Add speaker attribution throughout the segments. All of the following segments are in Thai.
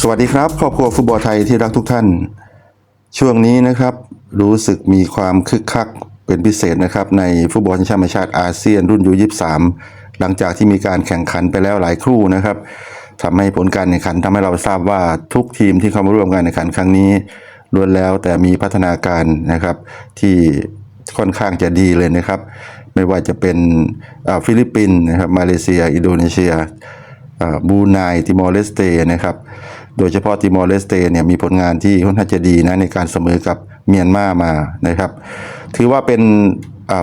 Speaker 1: สวัสดีครับครอบครัวฟุตบอลไทยที่รักทุกท่าน ช่วงนี้นะครับ รู้สึกมีความคึกคักเป็นพิเศษนะครับ ในฟุตบอลชิงแชมป์ชาติอาเซียนรุ่นยู23หลังจากที่มีการแข่งขันไปแล้วหลายครู่นะครับทำให้ผลการแข่งขันทำให้เราทราบว่าทุกทีมที่เข้ามาร่วมการแข่งขันครั้งนี้ล้วนแล้วแต่มีพัฒนาการนะครับที่ค่อนข้างจะดีเลยนะครับ ไม่ว่าจะเป็นอ่าฟิลิปปินส์นะครับมาเลเซีย อินโดนีเซีย บูไนติมอร์เลสเตนะครับ โดยเฉพาะติมอร์เลสเตเนี่ยมีผลงานที่ค่อนข้างจะดีนะในการเสมอกับเมียนมามานะครับ ถือว่าเป็น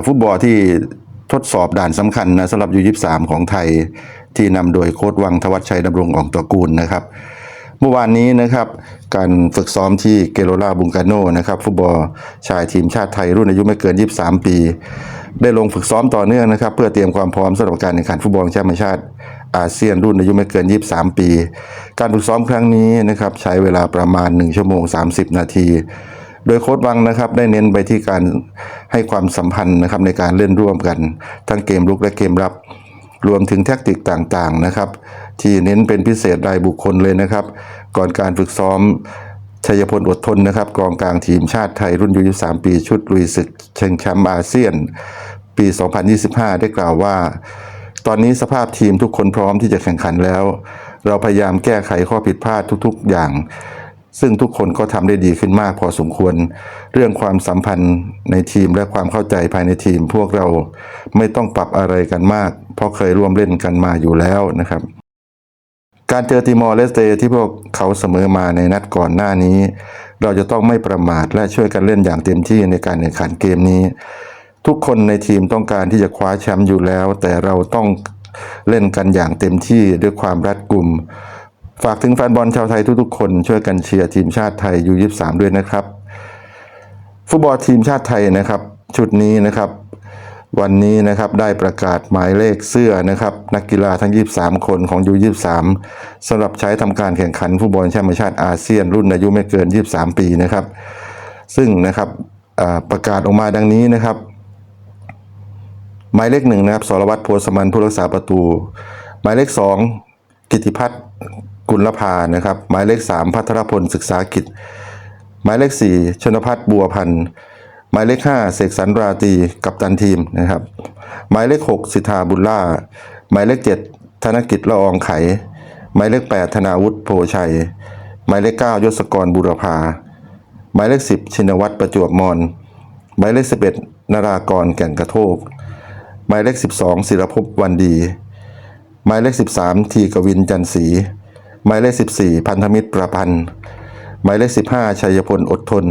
Speaker 1: ฟุตบอลที่ทดสอบด่านสำคัญนะสำหรับยู23ของไทยที่นำโดยโค้ดวังทวัชชัยดำรงอ่องตัวกูลนะครับ เมื่อวานนี้นะครับการฝึกซ้อมที่เกโรลาบุงกาโนนะครับฟุตบอลชายทีมชาติไทยรุ่นอายุไม่เกิน 23 ปี ได้ลงฝึกซ้อมต่อเนื่องนะครับ เพื่อเตรียมความพร้อมสำหรับการแข่งขันฟุตบอลแชมป์ชาติอาเซียนรุ่นอายุไม่เกิน 23 ปี การฝึกซ้อมครั้งนี้นะครับใช้เวลาประมาณ 1 ชั่วโมง 30 นาที โดยโค้ดวังนะครับได้เน้นไปที่การให้ความสัมพันธ์นะครับในการเล่นร่วมกัน ทั้งเกมรุกและเกมรับ รวมถึงแทคติกต่างๆนะครับที่เน้นเป็นพิเศษรายบุคคลเลยนะครับ ก่อนการฝึกซ้อมชัยพลอดทนนะครับกองกลางทีมชาติไทยรุ่นอายุ3ปี ชุดลุยศึกเชิงแชมป์อาเซียน ปี 2025 ได้กล่าวว่า ตอนนี้สภาพทีมทุกคนพร้อมที่จะแข่งขันแล้ว เราพยายามแก้ไขข้อผิดพลาดทุกๆ อย่าง ซึ่งทุกคนก็ทำได้ดีขึ้นมากพอสมควร เรื่องความสัมพันธ์ในทีมและความเข้าใจภายในทีม พวกเราไม่ต้องปรับอะไรกันมาก เพราะเคยร่วมเล่นกันมาอยู่แล้วนะครับการเจอติมอร์เลสเตที่พวกเขาเสมอมาในนัดก่อนหน้านี้ เราจะต้องไม่ประมาทและช่วยกันเล่นอย่างเต็มที่ในการแข่งขันเกมนี้ ทุกคนในทีมต้องการที่จะคว้าแชมป์อยู่แล้ว แต่เราต้องเล่นกันอย่างเต็มที่ด้วยความรัดกุม ฝากถึงแฟนบอลชาวไทยทุกๆ คนช่วยกันเชียร์ทีมชาติไทยยู23ด้วยนะครับ ฟุตบอลทีมชาติไทยนะครับ ชุดนี้นะครับ วันนี้นะครับได้ประกาศหมายเลขเสื้อนะครับ นักกีฬาทั้ง 23 คนของยู23สำหรับใช้ทำการแข่งขันฟุตบอลแชมป์ชาติอาเซียน รุ่นอายุไม่เกิน 23 ปีนะครับ ซึ่งนะครับประกาศออกมาดังนี้นะครับ หมายเลขหนึ่งนะครับสรวัตรโพสมันผู้รักษาประตู หมายเลขสองกิติพัฒน์กุลภานะครับ หมายเลขสามพัทรพลศึกษากิจ หมายเลขสี่ชนพัฒน์บัวพันธ์หมายเลขห้าเสกสรรราตีกับตันทีมนะครับ หมายเลขหกสิทธาบุญล่า หมายเลขเจ็ดธนกิจละอองไข หมายเลขแปดธนาวุฒิโพชัย หมายเลขเก้ายศกรบุรพาหมายเลขสิบชินวัตรประจวบมอน หมายเลขสิบเอ็ดนารากรแก่นกระโทก หมายเลขสิบสองศิรภพวันดี หมายเลขสิบสามทีกวินจันศรีหมายเลขสิบสี่พันธมิตรประพันธ์หมายเลขสิบห้าชัยพลอดทน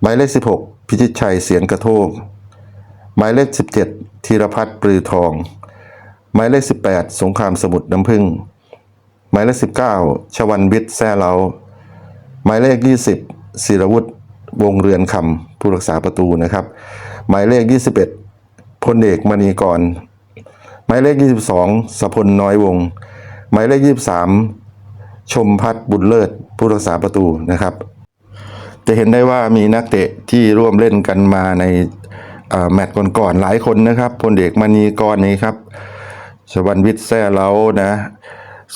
Speaker 1: หมายเลขสิบหกพิชิตชัยเสียนกระโทก หมายเลขสิบเจ็ดธีรพัฒน์ปรือทอง หมายเลขสิบแปดสงครามสมุทรน้ำพึ่ง หมายเลขสิบเก้าชวันวิทย์แซ่เล้าหมายเลขยี่สิบศิรวุฒิวงเรือนคำผู้รักษาประตูนะครับ หมายเลขยี่สิบเอ็ด พลเอกมณีกร หมายเลขยี่สิบสองสพลน้อยวง หมายเลขยี่สิบสามชมพัฒบุญเลิศผู้รักษาประตูนะครับ จะเห็นได้ว่ามีนักเตะที่ร่วมเล่นกันมาในแมตช์ก่อนๆหลายคนนะครับพลเอกมณีกรนี่ครับชวันวิทย์แซ่เล้านะ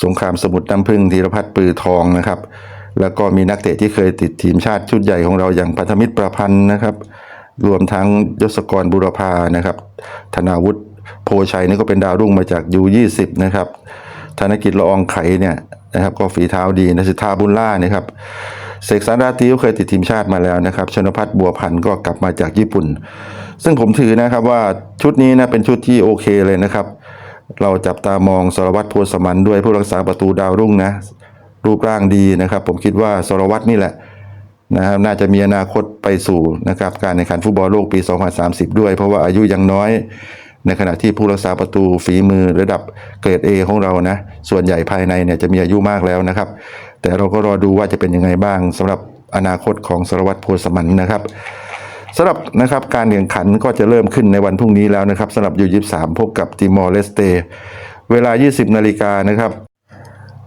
Speaker 1: สงครามสมุทรน้ำพึ่งธีรพัฒน์ปือทองนะครับ แล้วก็มีนักเตะที่เคยติดทีมชาติชุดใหญ่ของเราอย่างพันธมิตรประพันธ์นะครับ รวมทั้งยศกรบุรพานะครับ ธนาวุฒิโพชัยนี่ก็เป็นดาวรุ่งมาจากยู20นะครับ ธนกิจละอองไขเนี่ยนะครับ ก็ฝีเท้าดีนะสิทธาบุญล่านะครับเสกสรรราตรีก็เคยติดทีมชาติมาแล้วนะครับ ชนพัฒน์บัวพันธ์ก็กลับมาจากญี่ปุ่น ซึ่งผมถือนะครับว่าชุดนี้นะเป็นชุดที่โอเคเลยนะครับ เราจับตามองสรวัตรโพสมันด้วยผู้รักษาประตูดาวรุ่งนะ รูปร่างดีนะครับ ผมคิดว่าสรวัตรนี่แหละ นะครับน่าจะมีอนาคตไปสู่นะครับการแข่งขันฟุตบอลโลกปี 2030 ด้วย เพราะว่าอายุยังน้อยในขณะที่ผู้รักษาประตูฝีมือระดับเกรด A ของเรานะ ส่วนใหญ่ภายในเนี่ยจะมีอายุมากแล้วนะครับ แต่เราก็รอดูว่าจะเป็นยังไงบ้างสำหรับอนาคตของสรวัตรโพสมันนะครับสำหรับนะครับการแข่งขันก็จะเริ่มขึ้นในวันพรุ่งนี้แล้วนะครับสำหรับยู23พบกับติมอร์เลสเตเวลา 20 นาฬิกานะครับ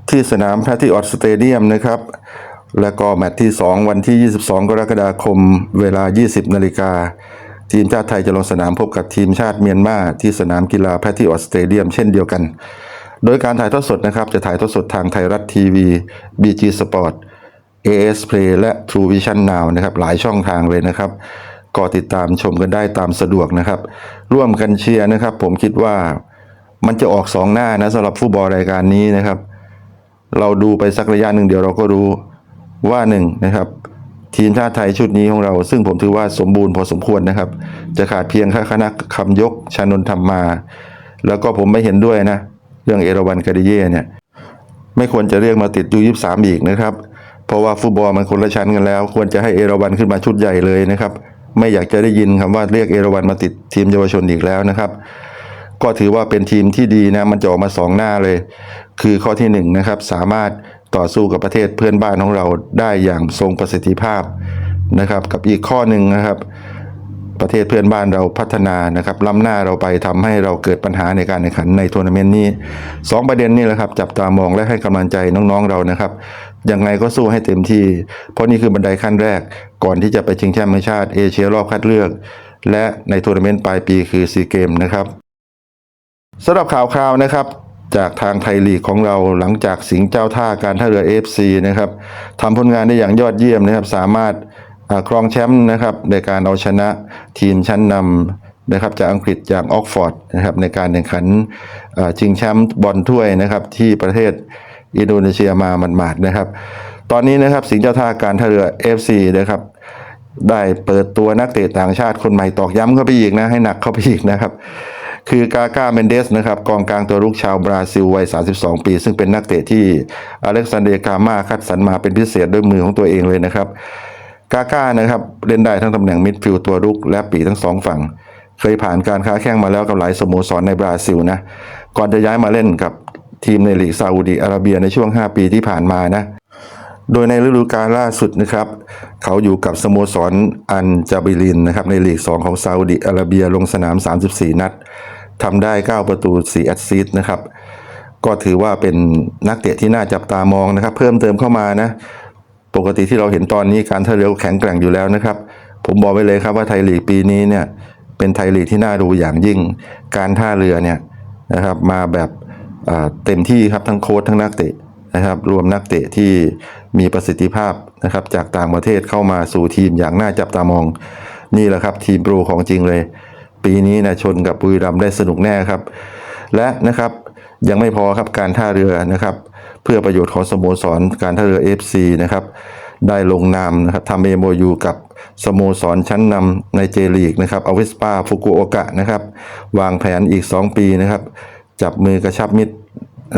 Speaker 1: ที่สนามแพทริออตสเตเดียมนะครับ แล้วก็แมตช์ที่ 2 วันที่ 22 กรกฎาคม เวลา 20 นาฬิกา ทีมชาติไทยจะลงสนามพบกับทีมชาติเมียนมาที่สนามกีฬาแพทริออสเตเดียมเช่นเดียวกัน โดยการถ่ายทอดสดนะครับ จะถ่ายทอดสดทางไทยรัฐทีวี BG Sport AS Play และ True Vision Now นะครับหลายช่องทางเลยนะครับ ก็ติดตามชมกันได้ตามสะดวกนะครับ ร่วมกันเชียร์นะครับ ผมคิดว่ามันจะออกสองหน้านะสำหรับฟุตบอลรายการนี้นะครับ เราดูไปสักระยะหนึ่งเดี๋ยวเราก็รู้ ว่าหนึ่งนะครับ ทีมชาติไทยชุดนี้ของเรา ซึ่งผมถือว่าสมบูรณ์พอสมควรนะครับ จะขาดเพียงแค่คณะคำยกชานนทธรรมมา แล้วก็ผมไม่เห็นด้วยนะ เรื่องเอราวันกาดิเย่เนี่ยไม่ควรจะเรียกมาติดยูยี่สามอีกนะครับ เพราะว่าฟุตบอลมันคนละชั้นกันแล้ว ควรจะให้เอราวันขึ้นมาชุดใหญ่เลยนะครับ ไม่อยากจะได้ยินคำว่าเรียกเอราวันมาติดทีมเยาวชนอีกแล้วนะครับ ก็ถือว่าเป็นทีมที่ดีนะ มันจะออกมาสองหน้าเลย คือข้อที่หนึ่งนะครับ สามารถ ต่อสู้กับประเทศเพื่อนบ้านของเราได้อย่างทรงประสิทธิภาพนะครับ กับอีกข้อหนึ่งนะครับ ประเทศเพื่อนบ้านเราพัฒนานะครับล้ำหน้าเราไปทำให้เราเกิดปัญหาในการแข่งขันในทัวร์นาเมนต์นี้สองประเด็นนี่แหละครับ จับตามองและให้กำลังใจน้องๆเรานะครับยังไงก็สู้ให้เต็มที่ เพราะนี่คือบันไดขั้นแรกก่อนที่จะไปชิงแชมป์ชาติเอเชียรอบคัดเลือก และในทัวร์นาเมนต์ปลายปีคือซีเกมนะครับสำหรับข่าวคราวนะครับ จากทางไทยลีกของเราหลังจากสิงห์เจ้าท่าการท่าเรือ FC นะครับทำผลงานได้อย่างยอดเยี่ยมนะครับ สามารถครองแชมป์นะครับในการเอาชนะทีมชั้นนำนะครับจากอังกฤษจากออกฟอร์ดนะครับในการแข่งขันชิงแชมป์บอลถ้วยนะครับที่ประเทศอินโดนีเซียมาหมาดๆนะครับ ตอนนี้นะครับสิงห์เจ้าท่าการท่าเรือ FC นะครับได้เปิดตัวนักเตะต่างชาติคนใหม่ตอกย้ำเข้าไปอีกนะให้หนักเข้าไปอีกนะครับ คือกา g าเมนเดสนะครับกองกลางตัวรุกชาวบราซิลวัย 32 ปี ซึ่งเป็นนักเตะที่อเล็กซานเดร์กามาคัดสรรมาเป็นพิเศษด้วยมือของตัวเองเลยนะครับกา g านะครับเล่นได้ทั้งตำแหน่งมิดฟิลด์ตัวรุกและปีทั้งสองฝั่ง เคยผ่านการค้าแข่งมาแล้วกับหลายสโมสรในบราซิลนะก่อนจะย้ายมาเล่นกับทีมในลีกซาอุดีอาระเบียในช่วง 5 ปีที่ผ่านมานะ โดยในฤดูกาลล่าสุดนะครับ เขาอยู่กับสโมสรอันจาบิลินนะครับในลีก 2 ของซาอุดิอาระเบียลงสนาม 34 นัดทำได้ 9 ประตู 4 แอสซิสต์นะครับ ก็ถือว่าเป็นนักเตะที่น่าจับตามองนะครับ เพิ่มเติมเข้ามานะ ปกติที่เราเห็นตอนนี้การท่าเรือแข็งแกร่งอยู่แล้วนะครับ ผมบอกไว้เลยครับว่าไทยลีกปีนี้เนี่ยเป็นไทยลีกที่น่าดูอย่างยิ่ง การท่าเรือเนี่ยนะครับมาแบบเต็มที่ครับทั้งโค้ชทั้งนักเตะ นะครับ รวมนักเตะที่มีประสิทธิภาพนะครับจากต่างประเทศเข้ามาสู่ทีมอย่างน่าจับตามอง นี่แหละครับทีมโปรของจริงเลย ปีนี้นะชนกับบุรีรัมย์ได้สนุกแน่ครับ และนะครับยังไม่พอครับการท่าเรือนะครับ เพื่อประโยชน์ของสโมสรการท่าเรือ FC นะครับได้ลงนามนะครับทำเอโมยูกับสโมสรชั้นนำในเจลีกนะครับอเวสปาฟุกุโอกะนะครับ วางแผนอีก 2 ปีนะครับ จับมือกระชับมิตร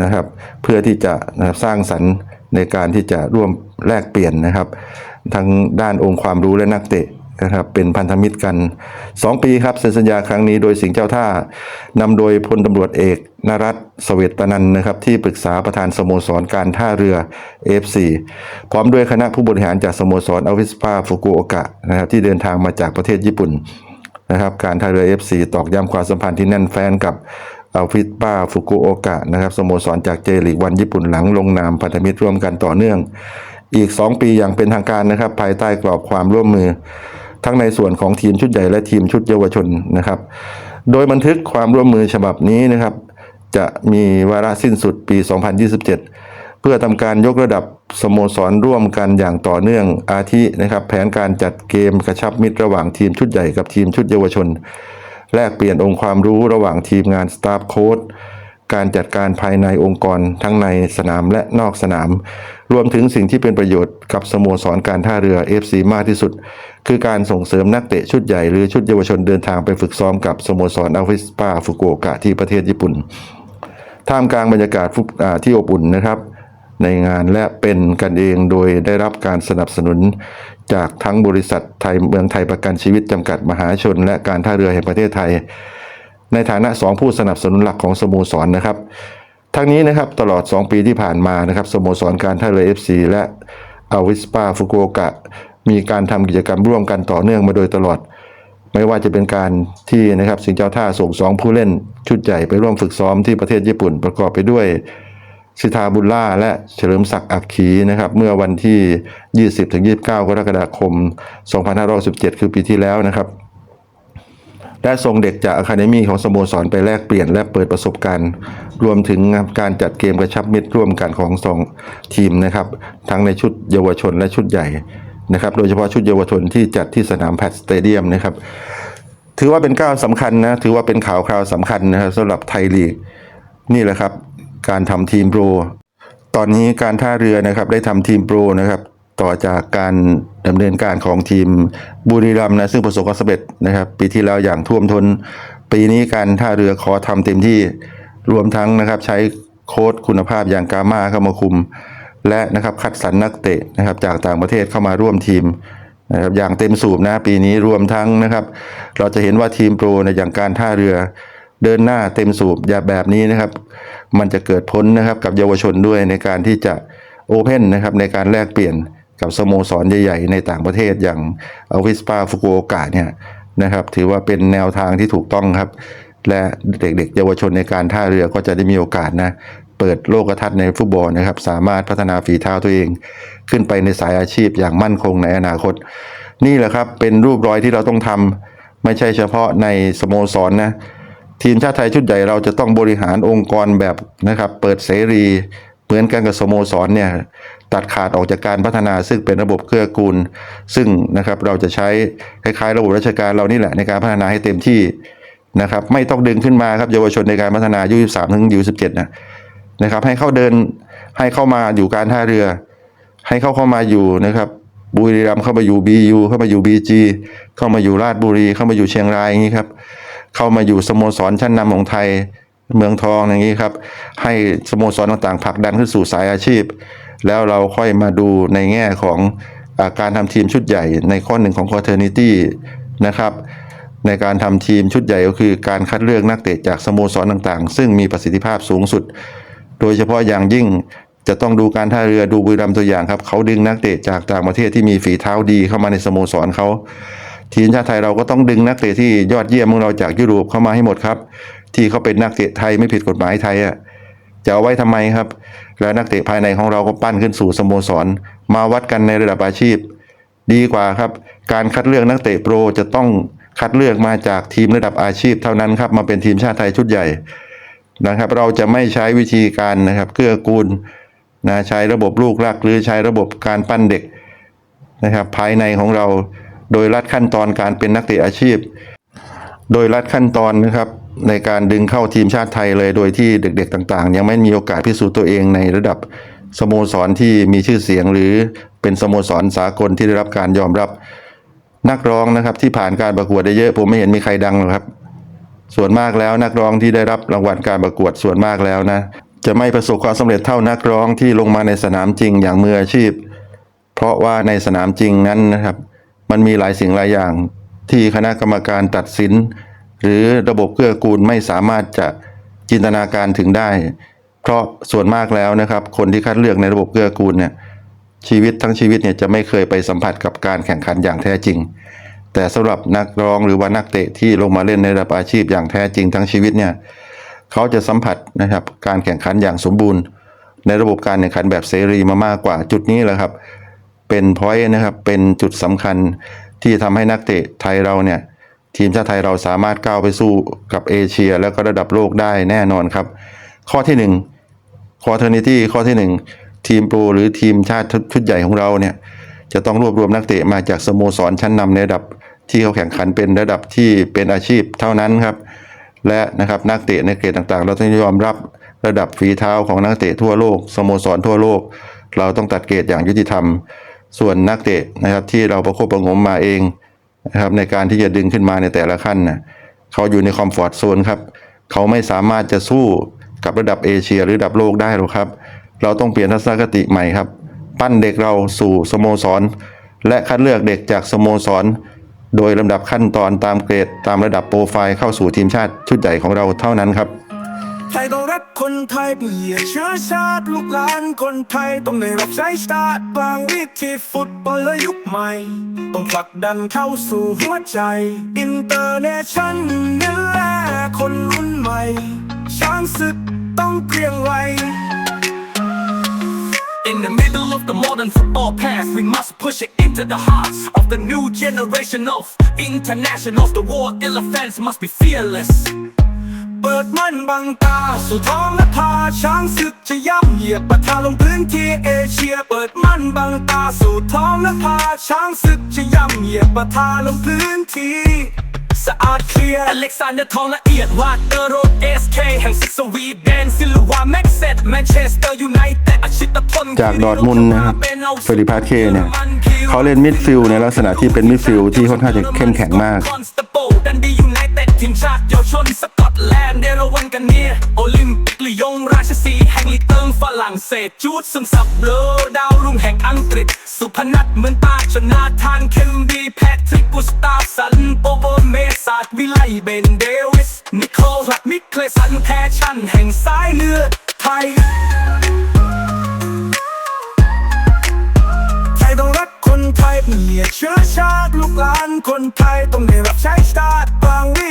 Speaker 1: นะครับ เพื่อที่จะนะครับสร้างสรรค์ในการที่จะร่วมแลกเปลี่ยนนะครับ ทั้งด้านองค์ความรู้และนักเตะนะครับเป็นพันธมิตรกัน 2 ปีครับเซ็นสัญญาครั้งนี้โดยสิงห์เจ้าท่านำโดยพลตำรวจเอกนรัตสเวตนันนะครับที่ปรึกษาประธานสโมสรการท่าเรือ FC พร้อมด้วยคณะผู้บริหารจากสโมสรอวิสปาฟุกุโอกะนะครับที่เดินทางมาจากประเทศญี่ปุ่นนะครับการท่าเรือ FC ตอกย้ำความสัมพันธ์ที่แน่นแฟ้นกับ อวิสปาฟุกุโอกะนะครับสโมสรจากเจลีกวันญี่ปุ่นหลังลงนามพันธมิตรร่วมกันต่อเนื่อง อีก 2 ปีอย่างเป็นทางการนะครับ ภายใต้กรอบความร่วมมือ ทั้งในส่วนของทีมชุดใหญ่และทีมชุดเยาวชนนะครับ โดยบันทึกความร่วมมือฉบับนี้นะครับ จะมีวาระสิ้นสุดปี 2027 เพื่อทำการยกระดับสโมสรร่วมกันอย่างต่อเนื่องอาทินะครับ แผนการจัดเกมกระชับมิตรระหว่างทีมชุดใหญ่กับทีมชุดเยาวชน แลกเปลี่ยนองค์ความรู้ระหว่างทีมงานสตาฟโค้ดการจัดการภายในองค์กรทั้งในสนามและนอกสนาม รวมถึงสิ่งที่เป็นประโยชน์กับสโมสรการท่าเรือ FC มากที่สุด คือการส่งเสริมนักเตะชุดใหญ่หรือชุดเยาวชนเดินทางไปฝึกซ้อมกับสโมสรอาวิสปาฟุกุโอกะที่ประเทศญี่ปุ่น ท่ามกลางบรรยากาศที่อบอุ่นนะครับ ในงานและเป็นกันเองโดยได้รับการสนับสนุน จากทั้งบริษัทไทยเมืองไทยประกันชีวิตจำกัดมหาชน และการท่าเรือแห่งประเทศไทย ในฐานะ 2 ผู้สนับสนุนหลักของสโมสรนะครับ ทั้งนี้นะครับตลอด 2 ปีที่ผ่านมานะครับสโมสรการท่าเรือ FC และอาวิสปาฟุกุโอกะมีการทำกิจกรรมร่วมกันต่อเนื่องมาโดยตลอด ไม่ว่าจะเป็นการที่นะครับสิงเจ้าท่าส่งสองผู้เล่นชุดใหญ่ไปร่วมฝึกซ้อมที่ประเทศญี่ปุ่นประกอบไปด้วย สิทธาบุญล่าและเฉลิมศักดิ์อักขีนะครับ เมื่อวันที่ 20-29 กรกฎาคม 2517 คือปีที่แล้วนะครับและส่งเด็กจากอะคาเดมีของสโมสรไปแลกเปลี่ยนและเปิดประสบการณ์ รวมถึงการจัดเกมกระชับมิตรร่วมกันของสองทีมนะครับ ทั้งในชุดเยาวชนและชุดใหญ่นะครับ โดยเฉพาะชุดเยาวชนที่จัดที่สนามแพทสเตเดียมนะครับ ถือว่าเป็นก้าวสำคัญนะ ถือว่าเป็นข่าวคราวสำคัญนะครับสำหรับไทยลีกนี่แหละครับ การทำทีมโปร ตอนนี้การท่าเรือนะครับได้ทำทีมโปรนะครับต่อจากการดำเนินการของทีมบุรีรัมย์นะซึ่งประสบความสำเร็จนะครับ ปีที่แล้วอย่างท่วมทนปีนี้การท่าเรือขอทำเต็มที่รวมทั้งนะครับ ใช้โค้ชคุณภาพอย่างกามาเข้ามาคุม และนะครับคัดสรรนักเตะนะครับจากต่างประเทศเข้ามาร่วมทีมนะครับอย่างเต็มสูบนะปีนี้รวมทั้งนะครับ เราจะเห็นว่าทีมโปรในอย่างการท่าเรือ เดินหน้าเต็มสูบอย่าแบบนี้นะครับ มันจะเกิดผลนะครับกับเยาวชนด้วยในการที่จะโอเพนนะครับในการแลกเปลี่ยนกับสโมสรใหญ่ๆ ในต่างประเทศอย่างอวิสปาฟุกุโอกะเนี่ยนะครับถือว่าเป็นแนวทางที่ถูกต้องครับ และเด็กๆ เยาวชนในการท่าเรือก็จะได้มีโอกาสนะเปิดโลกทัศน์ในฟุตบอลนะครับ สามารถพัฒนาฝีเท้าตัวเอง ขึ้นไปในสายอาชีพอย่างมั่นคงในอนาคต นี่แหละครับเป็นรูปรอยที่เราต้องทำไม่ใช่เฉพาะในสโมสรนะ ทีมชาติไทยชุดใหญ่เราจะต้องบริหารองค์กรแบบนะครับ เปิดเสรีเหมือนกันกับสโมสรเนี่ยตัดขาดออกจากการพัฒนาซึ่งเป็นระบบเกื้อกูล ซึ่งนะครับเราจะใช้คล้ายๆ ระบบราชการเรานี่แหละในการพัฒนาให้เต็มที่นะครับ ไม่ต้องดึงขึ้นมาครับเยาวชนในการพัฒนาอายุ23ถึงอายุ17นะนะครับ ให้เข้าเดินให้เข้ามาอยู่การท่าเรือ ให้เข้าเข้ามาอยู่นะครับบุรีรัมย์เข้ามาอยู่บียูเข้ามาอยู่บีจีเข้ามาอยู่ราชบุรีเข้ามาอยู่เชียงรายอย่างนี้ครับ เข้ามาอยู่สโมสรชั้นนำของไทยเมืองทองอย่างนี้ครับ ให้สโมสรต่างๆผลักดันขึ้นสู่สายอาชีพ แล้วเราค่อยมาดูในแง่ของอการทำทีมชุดใหญ่ในข้อหนึ่งของ quaternity นะครับ ในการทำทีมชุดใหญ่ก็คือการคัดเลือกนักเตะจากสโมสรต่างๆ ซึ่งมีประสิทธิภาพสูงสุด โดยเฉพาะอย่างยิ่งจะต้องดูการท่าเรือดูบุรีรัมย์ตัวอย่างครับเขาดึงนักเตะจากต่างประเทศที่มีฝีเท้าดีเข้ามาในสโมสรเขา ทีมชาติไทยเราก็ต้องดึงนักเตะที่ยอดเยี่ยมของเราจากยุโรปเข้ามาให้หมดครับ ที่เขาเป็นนักเตะไทยไม่ผิดกฎหมายไทยอะจะเอาไว้ทำไมครับ แล้วนักเตะภายในของเราก็ปั้นขึ้นสู่สโมสร มาวัดกันในระดับอาชีพ ดีกว่าครับ การคัดเลือกนักเตะโปรจะต้องคัดเลือกมาจากทีมระดับอาชีพเท่านั้นครับมาเป็นทีมชาติไทยชุดใหญ่นะครับ เราจะไม่ใช้วิธีการนะครับเกื้อกูลนะใช้ระบบลูกรักหรือใช้ระบบการปั้นเด็กนะครับ ภายในของเรา โดยรัดขั้นตอนการเป็นนักเตะอาชีพ โดยรัดขั้นตอนนะครับในการดึงเข้าทีมชาติไทยเลยโดยที่เด็กๆต่างๆ ยังไม่มีโอกาสพิสูจน์ตัวเองในระดับสโมสรที่มีชื่อเสียงหรือเป็นสโมสรสากลที่ได้รับการยอมรับ นักร้องนะครับที่ผ่านการประกวดได้เยอะ ผมไม่เห็นมีใครดังหรอกครับ ส่วนมากแล้วนักร้องที่ได้รับรางวัลการประกวดส่วนมากแล้วนะ จะไม่ประสบความสำเร็จเท่านักร้องที่ลงมาในสนามจริงอย่างมืออาชีพ เพราะว่าในสนามจริงนั้นนะครับ มันมีหลายสิ่งหลายอย่างที่คณะกรรมการตัดสิน หรือระบบเกื้อกูลไม่สามารถจะจินตนาการถึงได้ เพราะส่วนมากแล้วนะครับ คนที่คัดเลือกในระบบเกื้อกูลเนี่ยชีวิตทั้งชีวิตเนี่ยจะไม่เคยไปสัมผัสกับการแข่งขันอย่างแท้จริง แต่สำหรับนักร้องหรือว่านักเตะที่ลงมาเล่นในระดับอาชีพอย่างแท้จริงทั้งชีวิตเนี่ยเขาจะสัมผัสนะครับการแข่งขันอย่างสมบูรณ์ ในระบบการแข่งขันแบบเสรีมามากกว่าจุดนี้แหละครับ เป็นพอยต์นะครับเป็นจุดสำคัญที่ทำให้นักเตะไทยเราเนี่ยทีมชาติไทยเราสามารถก้าวไปสู้กับเอเชีย แล้วก็ระดับโลกได้แน่นอนครับ ข้อที่หนึ่งคอเทอร์นิตี้ข้อที่หนึ่งทีมโปรหรือทีมชาติชุดใหญ่ของเราเนี่ยจะต้องรวบรวมนักเตะมาจากสโมสรชั้นนำในระดับที่เขาแข่งขันเป็นระดับที่เป็นอาชีพเท่านั้นครับ และนะครับนักเตะในเกรดต่างๆ เราต้องยอมรับระดับฝีเท้าของนักเตะทั่วโลกสโมสรทั่วโลก เราต้องตัดเกรดอย่างยุติธรรม ส่วนนักเตะนะครับที่เราประคบประงมมาเองนะครับในการที่จะดึงขึ้นมาในแต่ละขั้นนะเขาอยู่ในคอมฟอร์ตโซนครับเขาไม่สามารถจะสู้กับระดับเอเชียหรือระดับโลกได้หรอกครับ เราต้องเปลี่ยนทัศนคติใหม่ครับ ปั้นเด็กเราสู่สโมสร และคัดเลือกเด็กจากสโมสร โดยลำดับขั้นตอนตามเกรดตามระดับโปรไฟล์เข้าสู่ทีมชาติชุดใหญ่ของเราเท่านั้นครับ
Speaker 2: ทยต้องรักคนไทยเปลี่ยนเชื้อชาติลูกหลานคนไทยต้องได้รับใช้ชาติบางวิธีฟุตบอลและยุคใหม่ ต้องผลักดันเข้าสู่หัวใจ อินเตอร์เนชั่นนี่แหละคนรุ่นใหม่ ช้างศึกต้องเกรียงไกร In the middle of the modern football past, we must push it into the hearts of the new generation of internationals. The war elephants must be fearless. เปิดมันบังตาสู่ท้องและพาช้างศึกจะย่ำเหยียบปะทะลงพื้นที่เอเชีย เปิดมันบังตาสู่ท้องและพาช้างศึกจะย่ำเหยียบปะทะลงพื้นที่สะอาดเคลียร์อเล็กซานเดอร์ทองละเอียดวาดเตอร์โรดเอสเคแห่งศึกสวีเดนซิลวาแม็กเซตแมนเชสเตอร์ยูไนเต็ดอาชิตพล
Speaker 1: จากดอร์ทมุนด์นะครับเฟรดิพาร์เคเนี่ยเขาเล่นมิดฟิลด์ในลักษณะที่เป็นมิดฟิลด์ที่ค่อนข้างจะเข้มแข็งมาก
Speaker 2: คอนสเตเบิลดันดียูไนเต็ดทีมชาติเยาวชนส กันเนียโอลิมปิกลียงราชสีห์แห่งลีเติงฝรั่งเศสจูดซึมซับโลดาวรุ่งแห่งอังกฤษ สุพนัทเหมือนตาชนาธานเคมดีแพทริกกุสตาฟสันโปโบเมสาดวิไลเบนเดวิส นิโคลัดมิเคลสันแพชชั่นแห่งสายเลือดไทยไทยต้องรักคนไทยเปลี่ยเชื้อชาติลูกหลานคนไทยต้องได้รับใช้ชาติบางวิ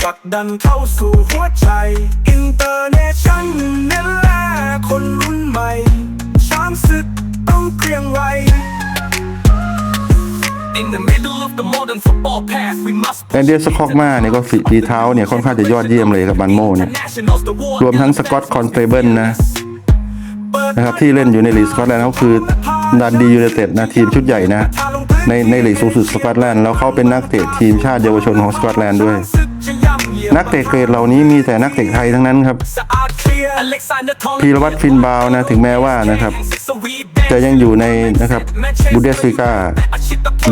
Speaker 2: ผลักดันเข้าสู่หัวใจอินเตอร์เนชั่นเน้นแลคนรุ่นใหม่ช้างศึกต้องเกรียงไกร In the middle of the modern football path we must
Speaker 1: แอนเดียสคอกมาเนี่ยก็ฝีฝีเท้าเนี่ยค่อนข้างจะยอดเยี่ยมเลยกับบันโมเนี่ยรวมทั้งสกอตคอนสเตเบิลนะนะครับที่เล่นอยู่ในลีกสกอตแลนด์เขาคือดันดียูไนเต็ดนะทีมชุดใหญ่นะในในลีกสูงสุดสกอตแลนด์แล้วเขาเป็นนักเตะทีมชาติเยาวชนของสกอตแลนด์ด้วย นักเตะเกรดเหล่านี้มีแต่นักเตะไทยทั้งนั้นครับพีรวัตรฟินบาวนะถึงแม้ว่านะครับ จะยังอยู่ในนะครับบูเดสลิกา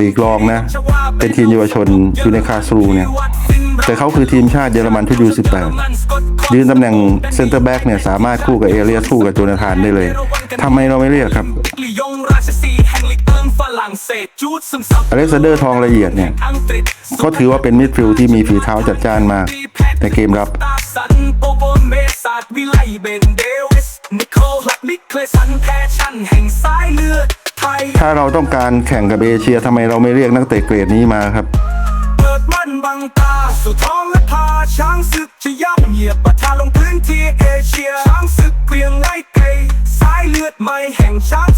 Speaker 1: ลีกรองนะ เป็นทีมเยาวชนอยู่ในคาสรูเนี่ยแต่เขาคือทีมชาติเยอรมันที่ยู18ยืนตำแหน่งเซนเตอร์แบ็กเนี่ยสามารถคู่กับเอเลียสคู่กับโจนาธานได้เลยทำไมเราไม่เรียกครับ อเล็กซานเดอร์ทองละเอียดเนี่ยเขาถือว่าเป็นมิดฟิลด์ที่มีฝีเท้าจัดจ้านมากในเกมรับ
Speaker 2: สันโปโบเมสาดวิไลเบนเดวิสนิโคลัดมิเคลสันแพชชั่นแห่งสายเลือดไทย
Speaker 1: ถ้าเราต้องการแข่งกับเอเชียทำไมเราไม่เรียกนักเตะเกรดนี้มาครับ
Speaker 2: เปิดมันบังตาสู่ท้องและพาช้างศึกจะย่ำเหยียบปะทะลงพื้นที่เอเชียช้างศึกเกรียงไล่เกยสายเลือดใหม่แห่งช้าง